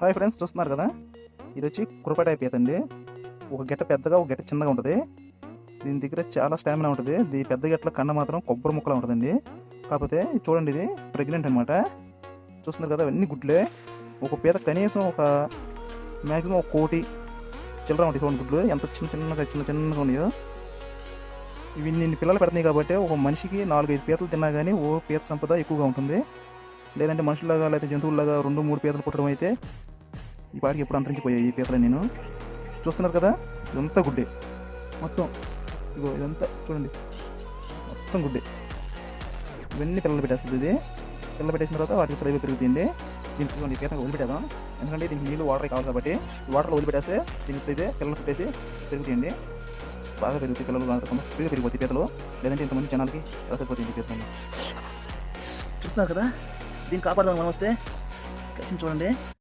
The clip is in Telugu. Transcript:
హాయ్ ఫ్రెండ్స్ చూస్తున్నారు కదా? ఇది వచ్చి కృప టైప్ అండి ఒక గెట్ట పెద్దగా ఒక గెట్ట చిన్నగా ఉంటుంది. దీని దగ్గర చాలా స్టామినా ఉంటుంది. దీని పెద్ద గెట్ల కన్న మాత్రం కొబ్బరి ముక్కలా ఉంటుందండి. కాకపోతే ఇది చూడండి ఇది ప్రెగ్నెంట్ అనమాట చూస్తున్నారు కదా అవన్నీ గుడ్లే. ఒక పీత కనీసం ఒక మ్యాక్సిమం ఒక కోటి చిల్లర ఉంటాయి చూడండి గుడ్లు. ఎంత చిన్న చిన్నగా చిన్న చిన్నగా ఉన్నాయో. ఇవి నిన్ను పిల్లలు పెడతాయి కాబట్టి ఒక మనిషికి నాలుగైదు పీతలు తిన్నా కానీ ఓ పీత సంపద ఎక్కువగా ఉంటుంది. లేదంటే మనుషులాగా లేదా జంతువులాగా రెండు మూడు పీతలు పుట్టడం అయితే ఈ పాటికి ఎప్పుడు అంతరించిపోయాయి ఈ పీతలు నేను. చూస్తున్నారు కదా? ఇదంతా గుడ్డే. మొత్తం. ఇదిగో ఇదంతా చూడండి. మొత్తం గుడ్డే. ఇవన్నీ పిల్లలు పెట్టేస్తుంది ఇది. పిల్లలు పెట్టేసిన తర్వాత వాటికి చదివి పెరుగుతుంది దీనికి ఇదిగోండి ఈ వదిలిపెట్టేద్దాం. ఎందుకంటే దీనికి నీళ్ళు వాటర్ కావాలి కాబట్టి వాటర్లో వదిలిపెట్టేస్తే దీనికి చదివితే పిల్లలు పెట్టేసి పెరుగుతాయండి. బాగా పెరుగుతాయి పిల్లలు కొంత స్పీడ్గా పెరిగిపోతాయి పీతలు లేదంటే ఇంతమంది జనాలకి ఎలా సరిపోతుంది పీతలు చూస్తున్నారు కదా? దీన్ని కాపాడదాం మనం వస్తే. కలిసి చూడండి.